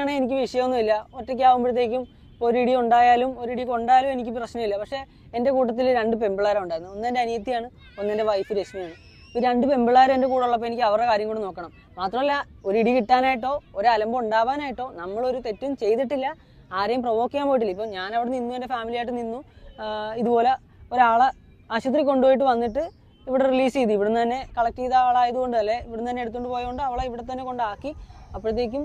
ആണെങ്കിൽ എനിക്ക് വിഷയമൊന്നുമില്ല. ഒറ്റയ്ക്കാവുമ്പോഴത്തേക്കും ഒരു ഇടി ഉണ്ടായാലും ഒരിടി കൊണ്ടായാലും എനിക്ക് പ്രശ്നമില്ല. പക്ഷേ എന്റെ കൂട്ടത്തിൽ രണ്ട് പെമ്പിളാരുണ്ടായിരുന്നു ഒന്ന് എന്റെ അനിയത്തിയാണ് ഒന്ന് എന്റെ വൈഫ് രശ്മിയാണ്. ഈ രണ്ട് പെമ്പിളാരം എന്റെ കൂടെ ഉള്ളപ്പോൾ എനിക്ക് അവരുടെ കാര്യം കൂടെ നോക്കണം. മാത്രമല്ല ഒരു ഇടി കിട്ടാനായിട്ടോ ഒരു അലമ്പ് ഉണ്ടാവാനായിട്ടോ നമ്മളൊരു തെറ്റും ചെയ്തിട്ടില്ല. ആരെയും പ്രൊവോക്ക് ചെയ്യാൻ പോയിട്ടില്ല. ഇപ്പം ഞാൻ അവിടെ നിന്നു എന്റെ ഫാമിലിയായിട്ട് നിന്നു. ഇതുപോലെ ഒരാളെ ആശുപത്രി കൊണ്ടുപോയിട്ട് വന്നിട്ട് ഇവിടെ റിലീസ് ചെയ്തു. ഇവിടുന്ന് തന്നെ കളക്ട് ചെയ്ത ആളായതുകൊണ്ട് അല്ലേ? ഇവിടുന്ന് തന്നെ എടുത്തുകൊണ്ട് പോയതുകൊണ്ട് അവളെ ഇവിടെ തന്നെ കൊണ്ടാക്കി. അപ്പോഴത്തേക്കും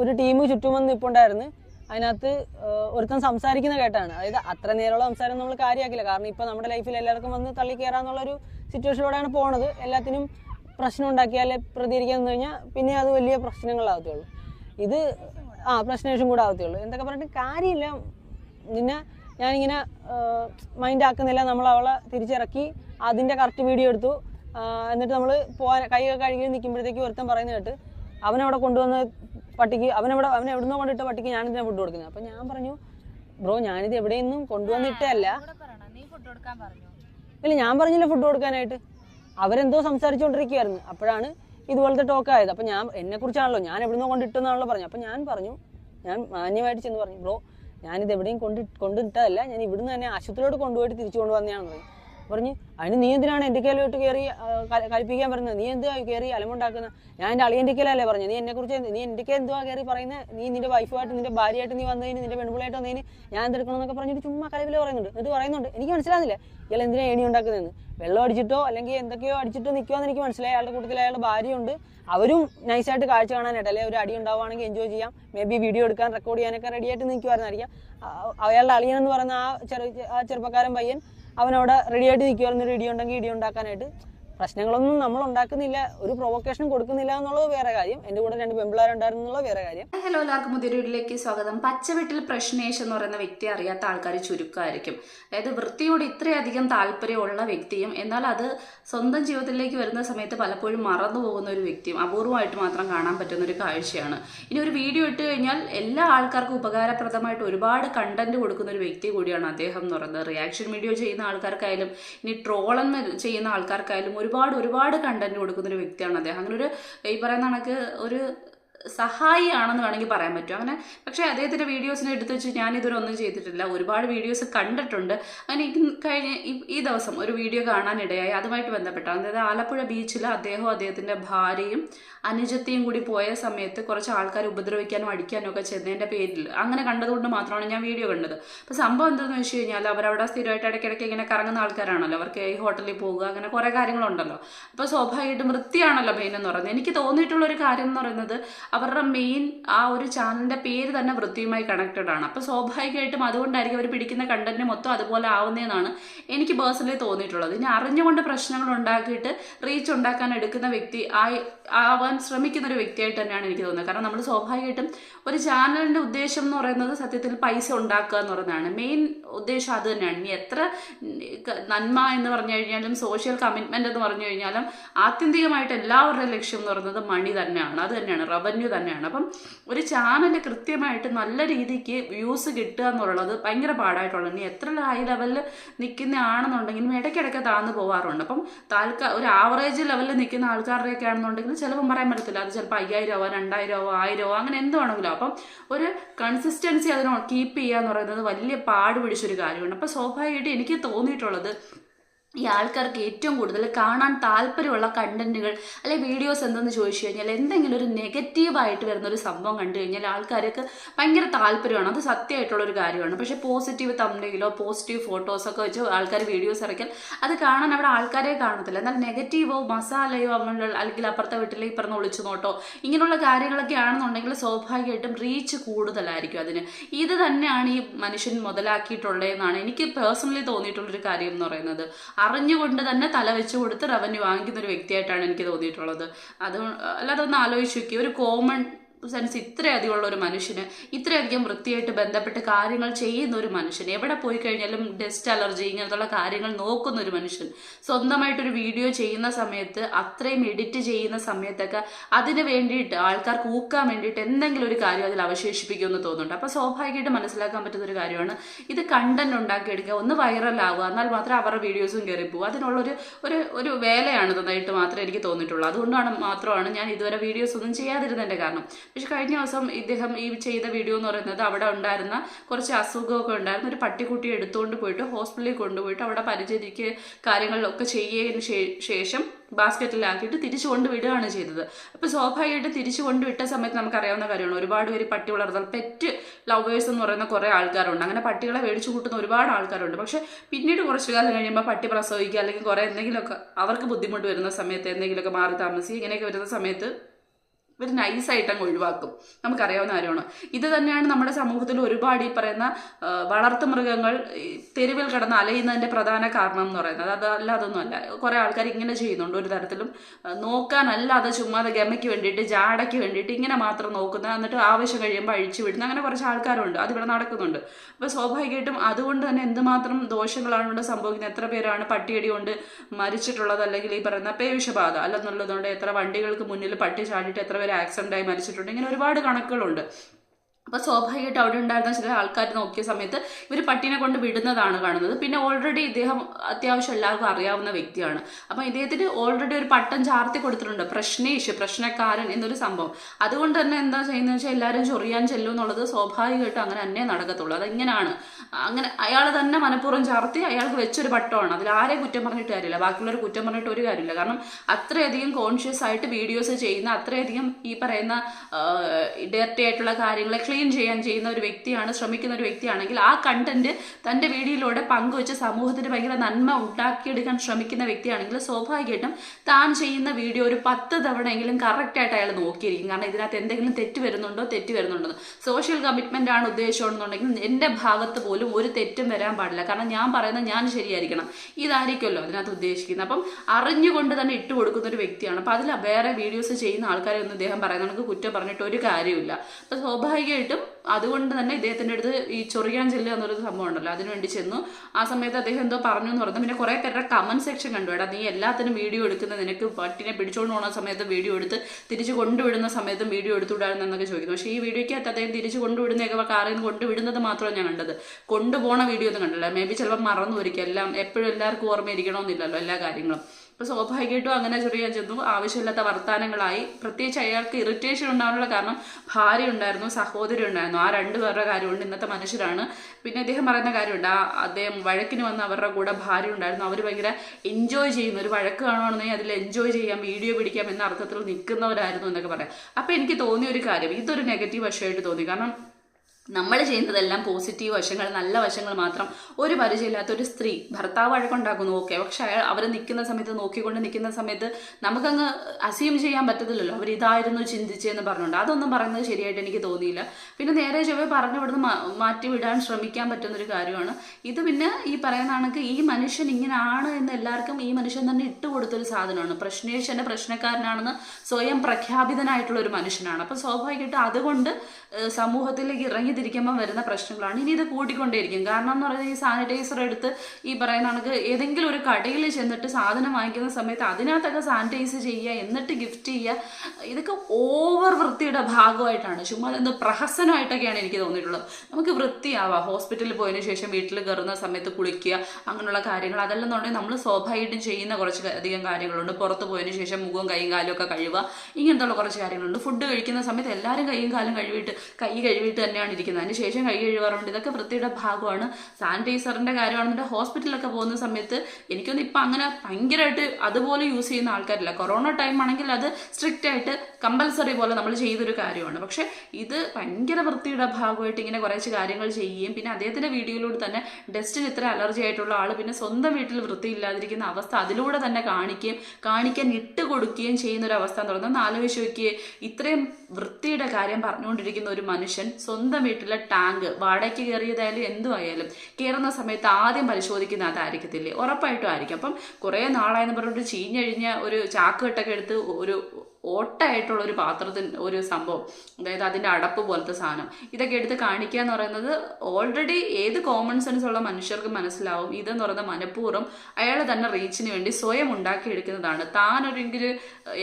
ഒരു ടീം ചുറ്റും വന്ന് നിൽപ്പുണ്ടായിരുന്നു അതിനകത്ത് ഒരുത്തൻ സംസാരിക്കുന്ന കേട്ടാണ്. അതായത് അത്ര നേരമുള്ള സംസാരം നമ്മൾ കാര്യമാക്കില്ല കാരണം ഇപ്പം നമ്മുടെ ലൈഫിൽ എല്ലാവർക്കും വന്ന് തള്ളി കയറാന്നുള്ളൊരു സിറ്റുവേഷനിലൂടെയാണ് പോണത്. എല്ലാത്തിനും പ്രശ്നം ഉണ്ടാക്കിയാൽ പ്രതികരിക്കാൻ നിന്ന് കഴിഞ്ഞാൽ പിന്നെ അത് വലിയ പ്രശ്നങ്ങളാകത്തുള്ളൂ ഇത് ആ പ്രശ്നേഷം കൂടെ ആവത്തുള്ളൂ. എന്തൊക്കെ പറഞ്ഞിട്ട് കാര്യമില്ല. പിന്നെ ഞാനിങ്ങനെ മൈൻഡ് ആക്കുന്നില്ല. നമ്മൾ അവളെ തിരിച്ചിറക്കി അതിന്റെ കറക്റ്റ് വീഡിയോ എടുത്തു. എന്നിട്ട് നമ്മൾ പോകാൻ കൈ കഴുകി നിൽക്കുമ്പോഴത്തേക്ക് ഒരുത്തൻ പറയുന്നത് കേട്ട് അവനവിടെ കൊണ്ടുവന്ന് പട്ടിക്ക് അവനവിടെ അവൻ എവിടുന്നോ കൊണ്ടിട്ട പട്ടിക്ക് ഞാനിതിനെ ഫുഡ് കൊടുക്കുന്നത്. അപ്പൊ ഞാൻ പറഞ്ഞു ബ്രോ ഞാനിത് എവിടെയൊന്നും കൊണ്ടുവന്നിട്ടല്ല ഇല്ല ഞാൻ പറഞ്ഞില്ല ഫുഡ് കൊടുക്കാനായിട്ട്. അവരെന്തോ സംസാരിച്ചുകൊണ്ടിരിക്കുകയായിരുന്നു അപ്പോഴാണ് ഇതുപോലത്തെ ടോക്ക് ആയത്. അപ്പൊ ഞാൻ എന്നെ കുറിച്ചാണല്ലോ ഞാൻ എവിടുന്നോ കൊണ്ടിട്ടെന്നാണല്ലോ പറഞ്ഞു അപ്പൊ ഞാൻ പറഞ്ഞു ഞാൻ മാന്യമായിട്ട് ചെന്ന് പറഞ്ഞു ബ്രോ ഞാനിത് എവിടെയും കൊണ്ട് കൊണ്ടിട്ടതല്ല. ഞാൻ ഇവിടുന്ന് തന്നെ ആശുപത്രിയോട് കൊണ്ടുപോയിട്ട് തിരിച്ചു കൊണ്ടുവന്നതാണെന്ന് പറഞ്ഞു. പറഞ്ഞു അതിന് നീ എന്തിനാണ് എന്റെ കയ്യിലോട്ട് കയറി കൽപ്പിക്കാൻ പറഞ്ഞത്? നീ എന്തുവാ കയറി അലമുണ്ടാക്കുന്നത് ഞാൻ എന്റെ അളിയന്റെ കയ്യിലല്ലേ പറഞ്ഞു നീ എന്നെക്കുറിച്ച് കുറിച്ച് നീ എന്റെ എന്തുവാ കയറി പറയുന്നത് നീ നിന്റെ വൈഫുമായിട്ട് നിന്റെ ഭാര്യയായിട്ട് നീ വന്നതിന് നിന്റെ പെൺപിള്ളയായിട്ട് വന്നതിന് ഞാൻ എന്തെടുക്കണമെന്നൊക്കെ പറഞ്ഞിട്ട് ചുമ്മാ കലവിൽ പറയുന്നുണ്ട്. എന്നിട്ട് പറയുന്നുണ്ട്. എനിക്ക് മനസ്സിലാകുന്നില്ല ഇയാൾ എന്തിനാ ഏണി ഉണ്ടാക്കുന്നതെന്ന്? വെള്ളം അടിച്ചിട്ടോ അല്ലെങ്കിൽ എന്തൊക്കെയോ അടിച്ചിട്ടോ നിൽക്കുമെന്ന് എനിക്ക് മനസ്സിലായി. അയാളുടെ കൂട്ടത്തിൽ അയാളുടെ ഭാര്യയുണ്ട്. അവരും നൈസായിട്ട് കാഴ്ച കാണാനായിട്ട് അല്ലെങ്കിൽ ഒരു അടി ഉണ്ടാവുകയാണെങ്കിൽ എൻജോയ് ചെയ്യാം. മേ ബി വീഡിയോ എടുക്കാൻ റെക്കോർഡ് ചെയ്യാനൊക്കെ റെഡിയായിട്ട് നിൽക്കുമായിരുന്നായിരിക്കാം അയാളുടെ അളിയൻ എന്ന് പറയുന്ന ആ ചെറു ആ ചെറുപ്പക്കാരൻ പയ്യൻ അവനവിടെ റെഡി ആയിട്ട് നിൽക്കുമായിരുന്നു ഒരു ഇടി ഉണ്ടെങ്കിൽ ഇടി ഉണ്ടാക്കാനായിട്ട് പ്രശ്നങ്ങളൊന്നും നമ്മൾ ഉണ്ടാക്കുന്നില്ല ഒരു പ്രൊവക്കേഷൻ കൊടുക്കുന്നില്ല എന്നുള്ളത് വേറെ കാര്യം. എന്റെ കൂടെ രണ്ട് പെമ്പിളാരുണ്ടായിരുന്നു എന്നുള്ളത് വേറെ കാര്യം. ഹലോ എല്ലാവർക്കും പുതിയ വീട്ടിലേക്ക് സ്വാഗതം. പച്ചവീട്ടിൽ പ്രശ്നേഷ് എന്ന് പറയുന്ന വ്യക്തി അറിയാത്ത ആൾക്കാർ ചുരുക്കമായിരിക്കും. അതായത് വൃത്തിയോട് ഇത്രയധികം താല്പര്യമുള്ള വ്യക്തിയും എന്നാൽ അത് സ്വന്തം ജീവിതത്തിലേക്ക് വരുന്ന സമയത്ത് പലപ്പോഴും മറന്നു പോകുന്ന ഒരു വ്യക്തിയും അപൂർവമായിട്ട് മാത്രം കാണാൻ പറ്റുന്ന ഒരു കാഴ്ചയാണ്. ഇനി ഒരു വീഡിയോ ഇട്ട് കഴിഞ്ഞാൽ എല്ലാ ആൾക്കാർക്കും ഉപകാരപ്രദമായിട്ട് ഒരുപാട് കണ്ടന്റ് കൊടുക്കുന്ന ഒരു വ്യക്തി കൂടിയാണ് അദ്ദേഹം എന്ന് പറയുന്നത്. റിയാക്ഷൻ വീഡിയോ ചെയ്യുന്ന ആൾക്കാർക്കായാലും ഇനി ട്രോളെന്ന് ചെയ്യുന്ന ആൾക്കാർക്കായാലും ഒരുപാട് ഒരുപാട് കണ്ടന്റ് കൊടുക്കുന്ന ഒരു വ്യക്തിയാണ് അദ്ദേഹം. അങ്ങനെ ഒരു ഈ പറയുന്ന കണക്ക് ഒരു സഹായി ആണെന്ന് വേണമെങ്കിൽ പറയാൻ പറ്റും. അങ്ങനെ പക്ഷേ അദ്ദേഹത്തിന്റെ വീഡിയോസിനെ എടുത്തു വെച്ച് ഞാൻ ഇതുവരെ ഒന്നും ചെയ്തിട്ടില്ല. ഒരുപാട് വീഡിയോസ് കണ്ടിട്ടുണ്ട്. അങ്ങനെ കഴിഞ്ഞ ഈ- ദിവസം ഒരു വീഡിയോ കാണാനിടയായി. അതുമായിട്ട് ബന്ധപ്പെട്ട അതായത് ആലപ്പുഴ ബീച്ചിൽ അദ്ദേഹവും അദ്ദേഹത്തിന്റെ ഭാര്യയും അനുജത്തെയും കൂടി പോയ സമയത്ത് കുറച്ച് ആൾക്കാർ ഉപദ്രവിക്കാനും അടിക്കാനും ഒക്കെ ചെന്നതിന്റെ പേരിൽ അങ്ങനെ കണ്ടതുകൊണ്ട് മാത്രമാണ് ഞാൻ വീഡിയോ കണ്ടത്. അപ്പോൾ സംഭവം എന്താണെന്ന് വെച്ച് കഴിഞ്ഞാൽ അവരവിടെ സ്ഥിരമായിട്ട് ഇടയ്ക്കിടയ്ക്ക് ഇങ്ങനെ കറങ്ങുന്ന ആൾക്കാരാണല്ലോ. അവർക്ക് ഈ ഹോട്ടലിൽ പോകുക അങ്ങനെ കുറേ കാര്യങ്ങളുണ്ടല്ലോ. അപ്പോൾ സ്വാഭാവികമായിട്ടും വൃത്തിയാണല്ലോ മെയിൻ എന്ന് പറയുന്നത്. എനിക്ക് തോന്നിയിട്ടുള്ള ഒരു കാര്യം എന്ന് പറയുന്നത് അവരുടെ മെയിൻ ആ ഒരു ചാനലിന്റെ പേര് തന്നെ വൃത്തിയുമായി കണക്റ്റഡ് ആണ്. അപ്പോൾ സ്വാഭാവികമായിട്ടും അതുകൊണ്ടായിരിക്കും അവർ പിടിക്കുന്ന കണ്ടന്റ് മൊത്തം അതുപോലെ ആവുന്നതെന്നാണ് എനിക്ക് പേഴ്സണലി തോന്നിയിട്ടുള്ളത്. ഇനി അറിഞ്ഞുകൊണ്ട് പ്രശ്നങ്ങൾ ഉണ്ടാക്കിയിട്ട് റീച്ച് ഉണ്ടാക്കാൻ എടുക്കുന്ന വ്യക്തി ആയി ആവാൻ ശ്രമിക്കുന്ന ഒരു വ്യക്തിയായിട്ട് തന്നെയാണ് എനിക്ക് തോന്നുന്നത്. കാരണം നമ്മൾ സ്വാഭാവികമായിട്ടും ഒരു ചാനലിന്റെ ഉദ്ദേശം എന്ന് പറയുന്നത് സത്യത്തിൽ പൈസ ഉണ്ടാക്കുക എന്ന് പറയുന്നതാണ്. മെയിൻ ഉദ്ദേശം അത് തന്നെയാണ്. ഇനി എത്ര നന്മ എന്ന് പറഞ്ഞു കഴിഞ്ഞാലും സോഷ്യൽ കമ്മിറ്റ്മെന്റ് എന്ന് പറഞ്ഞു കഴിഞ്ഞാലും ആത്യന്തികമായിട്ട് എല്ലാവരുടെയും ലക്ഷ്യം എന്ന് പറയുന്നത് മണി തന്നെയാണ്. അത് തന്നെയാണ്. റവന്യൂ തന്നെയാണ്. അപ്പം ഒരു ചാനൽ കൃത്യമായിട്ട് നല്ല രീതിക്ക് വ്യൂസ് കിട്ടുക എന്നുള്ളത് ഭയങ്കര പാടായിട്ടുള്ളത് ഇനി എത്ര ഹൈ ലെവലിൽ നിൽക്കുന്ന ആണെന്നുണ്ടെങ്കിലും ഇടയ്ക്കിടയ്ക്ക് താഴ്ന്നു പോകാറുണ്ട് അപ്പം താൽക്കാ ഒരു ആവറേജ് ലെവലിൽ നിൽക്കുന്ന ആൾക്കാരുടെയൊക്കെ ആണെന്നുണ്ടെങ്കിൽ ചിലപ്പം പറയാൻ പറ്റത്തില്ല അത് ചിലപ്പോൾ അയ്യായിരം ആവാം രണ്ടായിരം ആവാം ആയിരം ആവാം അങ്ങനെ എന്ത് വേണമെങ്കിലും. അപ്പം ഒരു കൺസിസ്റ്റൻസി അതിനെ കീപ്പ് ചെയ്യുക എന്ന് പറയുന്നത് വലിയ പാട് പിടിച്ചൊരു കാര്യമാണ്. അപ്പോൾ സ്വാഭാവികമായിട്ട് എനിക്ക് തോന്നിയിട്ടുള്ളത് ഈ ആൾക്കാർക്ക് ഏറ്റവും കൂടുതൽ കാണാൻ താല്പര്യമുള്ള കണ്ടന്റുകൾ അല്ലെ വീഡിയോസ് എന്തെന്ന് ചോദിച്ചു കഴിഞ്ഞാൽ എന്തെങ്കിലും ഒരു നെഗറ്റീവായിട്ട് വരുന്ന ഒരു സംഭവം കണ്ടു കഴിഞ്ഞാൽ ആൾക്കാർക്ക് ഭയങ്കര താല്പര്യമാണ്. അത് സത്യമായിട്ടുള്ള ഒരു കാര്യമാണ്. പക്ഷേ പോസിറ്റീവ് തമ്മിലോ പോസിറ്റീവ് ഫോട്ടോസൊക്കെ വെച്ച് ആൾക്കാർ വീഡിയോസ് ഇറക്കിയാൽ അത് കാണാൻ അവിടെ ആൾക്കാരെ കാണത്തില്ല. എന്നാൽ നെഗറ്റീവോ മസാലയോ അങ്ങനെയുള്ള അല്ലെങ്കിൽ അപ്പുറത്തെ വീട്ടിലെ ഇപ്പുറന്ന് ഒളിച്ചു നോട്ടോ ഇങ്ങനെയുള്ള കാര്യങ്ങളൊക്കെ ആണെന്നുണ്ടെങ്കിൽ സ്വാഭാവികമായിട്ടും റീച്ച് കൂടുതലായിരിക്കും അതിന്. ഇത് തന്നെയാണ് ഈ മനുഷ്യൻ മുതലാക്കിയിട്ടുള്ളതെന്നാണ് എനിക്ക് പേഴ്സണലി തോന്നിയിട്ടുള്ളൊരു കാര്യം എന്ന് പറയുന്നത്. അറിഞ്ഞുകൊണ്ട് തന്നെ തല വെച്ച് കൊടുത്ത് റവന്യൂ വാങ്ങിക്കുന്ന ഒരു വ്യക്തിയായിട്ടാണ് എനിക്ക് തോന്നിയിട്ടുള്ളത്. അത് അല്ലാതെ ഒന്ന് ആലോചിച്ച് നോക്കി ഒരു കോമൺ സെൻസ് ഇത്രയധികം ഉള്ള ഒരു മനുഷ്യന് ഇത്രയധികം വൃത്തിയായിട്ട് ബന്ധപ്പെട്ട് കാര്യങ്ങൾ ചെയ്യുന്ന ഒരു മനുഷ്യൻ എവിടെ പോയി കഴിഞ്ഞാലും ഡസ്റ്റ് അലർജി ഇങ്ങനത്തുള്ള കാര്യങ്ങൾ നോക്കുന്ന ഒരു മനുഷ്യൻ സ്വന്തമായിട്ടൊരു വീഡിയോ ചെയ്യുന്ന സമയത്ത് അത്രയും എഡിറ്റ് ചെയ്യുന്ന സമയത്തൊക്കെ അതിന് വേണ്ടിയിട്ട് ആൾക്കാർക്ക് ഊക്കാൻ വേണ്ടിയിട്ട് എന്തെങ്കിലും ഒരു കാര്യം അതിൽ അവശേഷിപ്പിക്കുമെന്ന് തോന്നുന്നുണ്ട്. അപ്പോൾ സ്വാഭാവികമായിട്ട് മനസ്സിലാക്കാൻ പറ്റുന്ന ഒരു കാര്യമാണ് ഇത് കണ്ടന്റ് ഉണ്ടാക്കിയെടുക്കുക ഒന്ന് വൈറലാവുക എന്നാൽ മാത്രം അവരുടെ വീഡിയോസും കയറി പോകും അതിനുള്ളൊരു ഒരു ഒരു വേലയാണ് നന്നായിട്ട് മാത്രമേ എനിക്ക് തോന്നിയിട്ടുള്ളൂ. അതുകൊണ്ടാണ് മാത്രമാണ് ഞാൻ ഇതുവരെ വീഡിയോസ് ഒന്നും ചെയ്യാതിരുന്നതിന്റെ കാരണം. പക്ഷെ കഴിഞ്ഞ ദിവസം ഇദ്ദേഹം ഈ ചെയ്ത വീഡിയോ എന്ന് പറയുന്നത് അവിടെ ഉണ്ടായിരുന്ന കുറച്ച് അസുഖമൊക്കെ ഉണ്ടായിരുന്ന. ഒരു പട്ടിക്കുട്ടിയെ എടുത്തുകൊണ്ട് പോയിട്ട് ഹോസ്പിറ്റലിൽ കൊണ്ടുപോയിട്ട് അവിടെ പരിചരിക്ക് കാര്യങ്ങളിലൊക്കെ ചെയ്യുന്ന ശേഷം ബാസ്ക്കറ്റിലാക്കിയിട്ട് തിരിച്ചു കൊണ്ടുവിടുകയാണ് ചെയ്തത്. അപ്പോൾ സ്വാഭാവികമായിട്ട് തിരിച്ചു കൊണ്ടുവിട്ട സമയത്ത് നമുക്കറിയാവുന്ന കാര്യമാണ്. ഒരുപാട് പേര് പട്ടി വളർത്തൽ പെറ്റ് ലവേഴ്സ് എന്ന് പറയുന്ന കുറേ ആൾക്കാരുണ്ട്. അങ്ങനെ പട്ടികളെ മേടിച്ചു കൂട്ടുന്ന ഒരുപാട് ആൾക്കാരുണ്ട്. പക്ഷെ പിന്നീട് കുറച്ചു കാലം കഴിയുമ്പോൾ പട്ടി പ്രസവിക്കുക അല്ലെങ്കിൽ കുറേ എന്തെങ്കിലുമൊക്കെ അവർക്ക് ബുദ്ധിമുട്ട് വരുന്ന സമയത്ത് എന്തെങ്കിലുമൊക്കെ മാറി താമസിക്കുക ഇങ്ങനെയൊക്കെ വരുന്ന സമയത്ത് ഇവർ നൈസായിട്ട് അങ്ങ് ഒഴിവാക്കും. നമുക്കറിയാവുന്ന കാര്യമാണ്. ഇത് തന്നെയാണ് നമ്മുടെ സമൂഹത്തിൽ ഒരുപാട് ഈ പറയുന്ന വളർത്തു മൃഗങ്ങൾ തെരുവിൽ കിടന്ന് അലയുന്നതിന്റെ പ്രധാന കാരണം എന്ന് പറയുന്നത്. അത് അല്ലാതൊന്നുമല്ല കുറേ ആൾക്കാർ ഇങ്ങനെ ചെയ്യുന്നുണ്ട് ഒരു തരത്തിലും. നോക്കാനല്ലാതെ ചുമ്മാതെ ഗമയ്ക്ക് വേണ്ടിയിട്ട് ജാടയ്ക്ക് വേണ്ടിയിട്ട് ഇങ്ങനെ മാത്രം നോക്കുന്ന എന്നിട്ട് ആവശ്യം കഴിയുമ്പോൾ അഴിച്ചു വിടുന്ന അങ്ങനെ കുറച്ച് ആൾക്കാരുണ്ട്. അതിവിടെ നടക്കുന്നുണ്ട്. അപ്പോൾ സ്വാഭാവികമായിട്ടും അതുകൊണ്ട് തന്നെ എന്തുമാത്രം ദോഷങ്ങളാണ് ഇവിടെ സംഭവിക്കുന്നത്. എത്ര പേരാണ് പട്ടിയടി കൊണ്ട് മരിച്ചിട്ടുള്ളത്? അല്ലെങ്കിൽ ഈ പറയുന്ന പേവിഷബാധ. അല്ലെന്നുള്ളതുകൊണ്ട് എത്ര വണ്ടികൾക്ക് മുന്നിൽ പട്ടി ചാടിയിട്ട് എത്ര ആക്സിഡന്റ് ആയി മരിച്ചിട്ടുണ്ട്. ഇങ്ങനെ ഒരുപാട് കണക്കുകളുണ്ട്. അപ്പോൾ സ്വാഭാവികമായിട്ട് അവിടെ ഉണ്ടായിരുന്ന ചില ആൾക്കാർ നോക്കിയ സമയത്ത് ഇവർ പട്ടിനെ കൊണ്ട് വിടുന്നതാണ് കാണുന്നത്. പിന്നെ ഓൾറെഡി ഇദ്ദേഹം അത്യാവശ്യം എല്ലാവർക്കും അറിയാവുന്ന വ്യക്തിയാണ്. അപ്പോൾ ഇദ്ദേഹത്തിന് ഓൾറെഡി ഒരു പട്ടം ചാർത്തി കൊടുത്തിട്ടുണ്ട്. പ്രശ്നേഷ് പ്രശ്നക്കാരൻ എന്നൊരു സംഭവം. അതുകൊണ്ട് തന്നെ എന്താ ചെയ്യുന്നത് വെച്ചാൽ എല്ലാവരും ചൊറിയാൻ ചെല്ലും എന്നുള്ളത് സ്വാഭാവികമായിട്ടും അങ്ങനെ തന്നെ നടക്കത്തുള്ളൂ. അതെങ്ങനെയാണ്? അങ്ങനെ അയാൾ തന്നെ മനഃപൂർവം ചാർത്തി അയാൾക്ക് വെച്ചൊരു പട്ടമാണ്. അതിൽ ആരെ കുറ്റം പറഞ്ഞിട്ട് കാര്യമില്ല. ബാക്കിയുള്ളവർ കുറ്റം പറഞ്ഞിട്ട് ഒരു കാര്യമില്ല. കാരണം അത്രയധികം കോൺഷ്യസ് ആയിട്ട് വീഡിയോസ് ചെയ്യുന്ന അത്രയധികം ഈ പറയുന്ന ഡയറക്റ്റ് ആയിട്ടുള്ള കാര്യങ്ങളെ ക്ലീൻ ചെയ്യാൻ ചെയ്യുന്ന ഒരു വ്യക്തിയാണ് ശ്രമിക്കുന്ന ഒരു വ്യക്തിയാണെങ്കിൽ ആ കണ്ടന്റ് തന്റെ വീഡിയോയിലൂടെ പങ്കുവെച്ച് സമൂഹത്തിന് ഭയങ്കര നന്മ ഉണ്ടാക്കിയെടുക്കാൻ ശ്രമിക്കുന്ന വ്യക്തിയാണെങ്കിൽ സ്വാഭാവികമായിട്ടും താൻ ചെയ്യുന്ന വീഡിയോ ഒരു പത്ത് തവണയെങ്കിലും കറക്റ്റായിട്ട് അയാൾ നോക്കിയിരിക്കും. കാരണം ഇതിനകത്ത് എന്തെങ്കിലും തെറ്റ് വരുന്നുണ്ടോ തെറ്റ് വരുന്നുണ്ടോ സോഷ്യൽ കമ്മിറ്റ്മെന്റ് ആണ് ഉദ്ദേശിച്ചോണെന്നുണ്ടെങ്കിൽ എന്റെ ഭാഗത്ത് പോലും ഒരു തെറ്റും വരാൻ പാടില്ല. കാരണം ഞാൻ പറയുന്നത് ഞാൻ ശരിയായിരിക്കണം. ഇതായിരിക്കുമല്ലോ അതിനകത്ത് ഉദ്ദേശിക്കുന്നത്. അപ്പം അറിഞ്ഞുകൊണ്ട് തന്നെ ഇട്ട് കൊടുക്കുന്ന ഒരു വ്യക്തിയാണ്. അപ്പം അതിൽ വേറെ വീഡിയോസ് ചെയ്യുന്ന ആൾക്കാരെ ഒന്നും അദ്ദേഹം പറയുന്നത് നമുക്ക് കുറ്റം പറഞ്ഞിട്ട് ഒരു കാര്യമില്ല അപ്പം സ്വാഭാവികമായിട്ടും അതുകൊണ്ട് തന്നെ ഇദ്ദേഹത്തിന്റെ അടുത്ത് ഈ ചൊറിയാൻ ചെല്ലുക എന്നൊരു സംഭവം ഉണ്ടല്ലോ. അതിനുവേണ്ടി ചെന്നു. ആ സമയത്ത് അദ്ദേഹം എന്തോ പറഞ്ഞു എന്ന് പറഞ്ഞു. പിന്നെ കുറേ പേരുടെ കമന്റ് സെക്ഷൻ കണ്ടു. എടാ നീ എല്ലാത്തിനും വീഡിയോ എടുക്കുന്ന നിനക്ക് പട്ടിനെ പിടിച്ചുകൊണ്ട് പോകുന്ന സമയത്ത് വീഡിയോ എടുത്ത് തിരിച്ച് കൊണ്ടുവിടുന്ന സമയത്തും വീഡിയോ എടുത്തുവിടായിരുന്നു എന്നൊക്കെ ചോദിക്കുന്നു. പക്ഷേ ഈ വീഡിയോയ്ക്കകത്ത് അദ്ദേഹം തിരിച്ച് കൊണ്ടുവിടുന്നതൊക്കെ കാറിൽ നിന്ന് കൊണ്ടുവിടുന്നത് മാത്രമാണ് ഞാൻ കണ്ടത്. കൊണ്ടുപോണ വീഡിയോ ഒന്നും കണ്ടില്ല. മേ ബി ചിലപ്പോൾ മറന്നു വരിക്കും എല്ലാം എപ്പോഴും എല്ലാവർക്കും ഓർമ്മയിരിക്കണമെന്നില്ലല്ലോ എല്ലാ കാര്യങ്ങളും. അപ്പോൾ സ്വാഭാവികമായിട്ടും അങ്ങനെ ചെറിയ ചെന്നു ആവശ്യമില്ലാത്ത വർത്തമാനങ്ങളായി പ്രത്യേകിച്ച് അയാൾക്ക് ഇറിറ്റേഷൻ ഉണ്ടാവാനുള്ള കാരണം ഭാര്യ ഉണ്ടായിരുന്നു സഹോദരി ഉണ്ടായിരുന്നു. ആ രണ്ട് പേരുടെ കാര്യമുണ്ട് ഇന്നത്തെ മനുഷ്യരാണ്. പിന്നെ അദ്ദേഹം പറയുന്ന കാര്യമുണ്ട് ആ അദ്ദേഹം വഴക്കിന് വന്ന അവരുടെ കൂടെ ഭാര്യ ഉണ്ടായിരുന്നു. അവർ ഭയങ്കര എൻജോയ് ചെയ്യുന്ന. ഒരു വഴക്ക് കാണുകയാണെന്നുണ്ടെങ്കിൽ അതിൽ എൻജോയ് ചെയ്യാം വീഡിയോ പിടിക്കാം എന്ന അർത്ഥത്തിൽ നിൽക്കുന്നവരായിരുന്നു എന്നൊക്കെ പറയാം. അപ്പോൾ എനിക്ക് തോന്നിയ ഒരു കാര്യം ഇതൊരു നെഗറ്റീവ് വശമായിട്ട് തോന്നി. കാരണം നമ്മൾ ചെയ്യുന്നതെല്ലാം പോസിറ്റീവ് വശങ്ങൾ നല്ല വശങ്ങൾ മാത്രം. ഒരു പരിചയമില്ലാത്ത ഒരു സ്ത്രീ ഭർത്താവ് വഴക്കുണ്ടാക്കുന്നു ഓക്കെ പക്ഷെ അയാൾ അവർ നിൽക്കുന്ന സമയത്ത് നോക്കിക്കൊണ്ട് നിൽക്കുന്ന സമയത്ത് നമുക്കങ്ങ് അസ്യൂം ചെയ്യാൻ പറ്റത്തില്ലല്ലോ. അവർ ഇതായിരുന്നു ചിന്തിച്ചതെന്ന് പറഞ്ഞുകൊണ്ട്. അതൊന്നും പറയുന്നത് ശരിയായിട്ട് എനിക്ക് തോന്നിയില്ല. പിന്നെ നേരെ ചൊവ്വേ പറഞ്ഞു ഇവിടുന്ന് മാറ്റി വിടാൻ ശ്രമിക്കാൻ പറ്റുന്നൊരു കാര്യമാണ്. ഇത് പിന്നെ ഈ പറയുന്ന കണക്ക് ഈ മനുഷ്യൻ ഇങ്ങനെയാണ് എന്ന് എല്ലാവർക്കും ഈ മനുഷ്യൻ തന്നെ ഇട്ട് കൊടുത്തൊരു സാധനമാണ്. പ്രശ്നേഷന്റെ പ്രശ്നക്കാരനാണെന്ന് സ്വയം പ്രഖ്യാപിതനായിട്ടുള്ള ഒരു മനുഷ്യനാണ്. അപ്പോൾ സ്വാഭാവികമായിട്ട് അതുകൊണ്ട് സമൂഹത്തിലേക്ക് ഇറങ്ങി തിരിക്കുമ്പോൾ വരുന്ന പ്രശ്നങ്ങളാണ്. ഇനി ഇത് കൂട്ടിക്കൊണ്ടേയിരിക്കും കാരണം എന്ന് പറയുന്നത് ഈ സാനിറ്റൈസർ എടുത്ത് ഈ പറയുന്ന കണക്ക് ഏതെങ്കിലും ഒരു കടയിൽ ചെന്നിട്ട് സാധനം വാങ്ങിക്കുന്ന സമയത്ത് അതിനകത്തൊക്കെ സാനിറ്റൈസ് ചെയ്യുക എന്നിട്ട് ഗിഫ്റ്റ് ചെയ്യുക ഇതൊക്കെ ഓവർ വൃത്തിയുടെ ഭാഗമായിട്ടാണ്. ചുമ്മാ എന്ത് പ്രഹസനമായിട്ടൊക്കെയാണ് എനിക്ക് തോന്നിയിട്ടുള്ളത്. നമുക്ക് വൃത്തിയാവാം. ഹോസ്പിറ്റലിൽ പോയതിന് ശേഷം വീട്ടിൽ കയറുന്ന സമയത്ത് കുളിക്കുക അങ്ങനെയുള്ള കാര്യങ്ങൾ അതല്ലെന്നുണ്ടെങ്കിൽ നമ്മൾ സ്വാഭാവികമായിട്ടും ചെയ്യുന്ന കുറച്ച് അധികം കാര്യങ്ങളുണ്ട്. പുറത്ത് പോയതിന് ശേഷം മുഖവും കൈയും കാലും ഒക്കെ കഴുകുക ഇങ്ങനത്തുള്ള കുറച്ച് കാര്യങ്ങളുണ്ട്. ഫുഡ് കഴിക്കുന്ന സമയത്ത് എല്ലാവരും കൈയും കാലും കഴുകിയിട്ട് കൈ കഴുകിയിട്ട് തന്നെയാണ് ഇരിക്കുന്നത് അതിന് ശേഷം കൈ കഴുകാറുണ്ട്. ഇതൊക്കെ വൃത്തിയുടെ ഭാഗമാണ്. സാനിറ്റൈസറിന്റെ കാര്യമാണെന്നുണ്ടെങ്കിൽ ഹോസ്പിറ്റലിലൊക്കെ പോകുന്ന സമയത്ത് എനിക്കൊന്നും ഇപ്പം അങ്ങനെ ഭയങ്കരമായിട്ട് അതുപോലെ യൂസ് ചെയ്യുന്ന ആൾക്കാരില്ല. കൊറോണ ടൈം ആണെങ്കിൽ അത് സ്ട്രിക്റ്റ് ആയിട്ട് കമ്പൽസറി പോലെ നമ്മൾ ചെയ്തൊരു കാര്യമാണ്. പക്ഷെ ഇത് ഭയങ്കര വൃത്തിയുടെ ഭാഗമായിട്ട് ഇങ്ങനെ കുറച്ച് കാര്യങ്ങൾ ചെയ്യുകയും പിന്നെ അദ്ദേഹത്തിന്റെ വീഡിയോയിലൂടെ തന്നെ ഡസ്റ്റിന് ഇത്ര അലർജി ആയിട്ടുള്ള ആൾ പിന്നെ സ്വന്തം വീട്ടിൽ വൃത്തിയില്ലാതിരിക്കുന്ന അവസ്ഥ അതിലൂടെ തന്നെ കാണിക്കുകയും കാണിക്കാൻ ഇട്ട് കൊടുക്കുകയും ചെയ്യുന്ന ഒരു അവസ്ഥ എന്ന് പറയുന്നത് ഒന്ന് ആലോചിച്ച് നോക്കിയേ. ഇത്രയും വൃത്തിയുടെ കാര്യം പറഞ്ഞുകൊണ്ടിരിക്കുന്ന ഒരു മനുഷ്യൻ സ്വന്തം വീട്ടിലെ ടാങ്ക് വാടകയ്ക്ക് കയറിയതായാലും എന്തും ആയാലും കയറുന്ന സമയത്ത് ആദ്യം പരിശോധിക്കുന്ന അതായിരിക്കത്തില്ലേ? ഉറപ്പായിട്ടും ആയിരിക്കും. അപ്പം കുറേ നാളായെന്ന് പറഞ്ഞിട്ട് ചീഞ്ഞഴിഞ്ഞ ഒരു ചാക്കുകെട്ടൊക്കെ എടുത്ത് ഒരു ഓട്ടായിട്ടുള്ള ഒരു പാത്രത്തിന് ഒരു സംഭവം അതായത് അതിന്റെ അടപ്പ് പോലത്തെ സാധനം. ഇതൊക്കെ എടുത്ത് കാണിക്കുക എന്ന് പറയുന്നത് ഓൾറെഡി ഏത് കോമൺ സെൻസ് ഉള്ള മനുഷ്യർക്ക് മനസ്സിലാവും. ഇതെന്ന് പറയുന്നത് മനഃപൂർവം അയാൾ തന്നെ റീച്ചിന് വേണ്ടി സ്വയം ഉണ്ടാക്കിയെടുക്കുന്നതാണ്. താനൊരെങ്കിൽ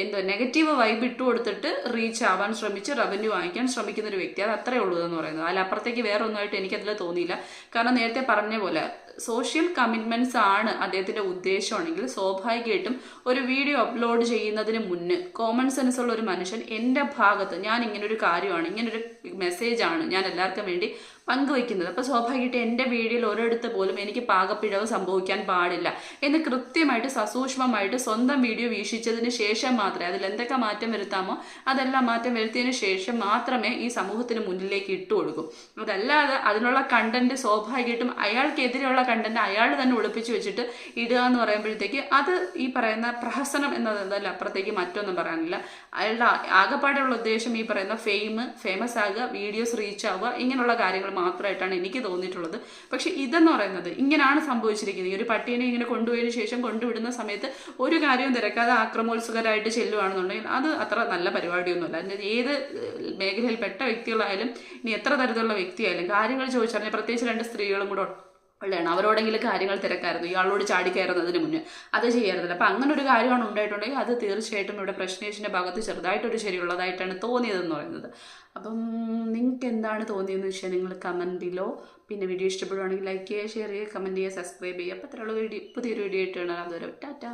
എന്തോ നെഗറ്റീവ് വൈബ് ഇട്ട് കൊടുത്തിട്ട് റീച്ച് ആവാൻ ശ്രമിച്ച് റവന്യൂ വാങ്ങിക്കാൻ ശ്രമിക്കുന്ന ഒരു വ്യക്തി അത് അത്രേ ഉള്ളൂ എന്ന് പറയുന്നത്. അതിലപ്പുറത്തേക്ക് വേറെ ഒന്നുമായിട്ട് എനിക്കതിൽ തോന്നിയില്ല. കാരണം നേരത്തെ പറഞ്ഞ പോലെ സോഷ്യൽ കമ്മിറ്റ്മെന്റ്സ് ആണ് അദ്ദേഹത്തിന്റെ ഉദ്ദേശമാണെങ്കിൽ സ്വാഭാവികമായിട്ടും ഒരു വീഡിയോ അപ്ലോഡ് ചെയ്യുന്നതിന് മുന്നേ കോമൺ കോമൺ സെൻസ് ഉള്ള ഒരു മനുഷ്യൻ എന്റെ ഭാഗത്ത് ഞാൻ ഇങ്ങനൊരു കാര്യമാണ് ഇങ്ങനൊരു മെസ്സേജാണ് ഞാൻ എല്ലാവർക്കും വേണ്ടി പങ്കുവയ്ക്കുന്നത്. അപ്പോൾ സ്വാഭാവികമായിട്ട് എന്റെ വീഡിയോയിൽ ഒരിടത്ത് പോലും എനിക്ക് പാകപ്പിഴവ് സംഭവിക്കാൻ പാടില്ല. എന്ന് കൃത്യമായിട്ട് സസൂക്ഷ്മമായിട്ട് സ്വന്തം വീഡിയോ വീക്ഷിച്ചതിന് ശേഷം മാത്രമേ അതിൽ എന്തൊക്കെ മാറ്റം വരുത്താമോ അതെല്ലാം മാറ്റം വരുത്തിയതിന് ശേഷം മാത്രമേ ഈ സമൂഹത്തിന് മുന്നിലേക്ക് ഇട്ടു കൊടുക്കൂ. അതല്ലാതെ അതിനുള്ള കണ്ടന്റ് സ്വാഭാവികമായിട്ടും അയാൾക്കെതിരെയുള്ള കണ്ടന്റ് അയാൾ തന്നെ ഒളിപ്പിച്ച് വെച്ചിട്ട് ഇടുക എന്ന് പറയുമ്പോഴത്തേക്ക് അത് ഈ പറയുന്ന പ്രഹസനം എന്നതല്ല അപ്പുറത്തേക്ക് മറ്റൊന്നും പറയാനില്ല. അയാളുടെ ആകെപ്പാടെയുള്ള ഉദ്ദേശം ഈ പറയുന്ന ഫെയിം ഫേമസ് ആകുക വീഡിയോസ് റീച്ച് ആവുക ഇങ്ങനെയുള്ള കാര്യങ്ങൾ മാത്രമായിട്ടാണ് എനിക്ക് തോന്നിയിട്ടുള്ളത്. പക്ഷെ ഇതെന്ന് പറയുന്നത് ഇങ്ങനെയാണ് സംഭവിച്ചിരിക്കുന്നത്. ഈ ഒരു പട്ടീനെ ഇങ്ങനെ കൊണ്ടുപോയതിനു ശേഷം കൊണ്ടുവിടുന്ന സമയത്ത് ഒരു കാര്യവും തിരക്കാതെ ആക്രമോത്സുകരായിട്ട് ചെല്ലുകയാണെന്നുണ്ടെങ്കിൽ അത് അത്ര നല്ല പരിപാടിയൊന്നുമല്ല. ഏത് മേഖലയിൽപ്പെട്ട വ്യക്തികളായാലും ഇനി എത്ര തരത്തിലുള്ള വ്യക്തിയായാലും കാര്യങ്ങൾ ചോദിച്ചറിഞ്ഞാൽ പ്രത്യേകിച്ച് രണ്ട് സ്ത്രീകളും കൂടെ ഉള്ളതാണ്. അവരോടെങ്കിലും കാര്യങ്ങൾ തിരക്കായിരുന്നു. ഇയാളോട് ചാടിക്കയറുന്നതിന് മുന്നേ. അത് ചെയ്യാറുന്നില്ല അപ്പം അങ്ങനെ ഒരു കാര്യമാണ് ഉണ്ടായിട്ടുണ്ടെങ്കിൽ അത് തീർച്ചയായിട്ടും ഇവിടെ പ്രശ്നേഷിന്റെ ഭാഗത്ത് ചെറുതായിട്ടൊരു ശരിയുള്ളതായിട്ടാണ് തോന്നിയതെന്ന് പറയുന്നത്. അപ്പം നിങ്ങൾക്ക് എന്താണ് തോന്നിയതെന്ന് വെച്ചാൽ നിങ്ങൾ കമന്റ് ബിലോ പിന്നെ വീഡിയോ ഇഷ്ടപ്പെടുവാണെങ്കിൽ ലൈക്ക് ചെയ്യുക ഷെയർ ചെയ്യുക കമന്റ് ചെയ്യുക സബ്സ്ക്രൈബ് ചെയ്യുക. അപ്പോൾ അത്രയുള്ള വീഡിയോ പുതിയൊരു വീഡിയോ ആയിട്ട് കാണാം. അതുവരെ ടാറ്റാ.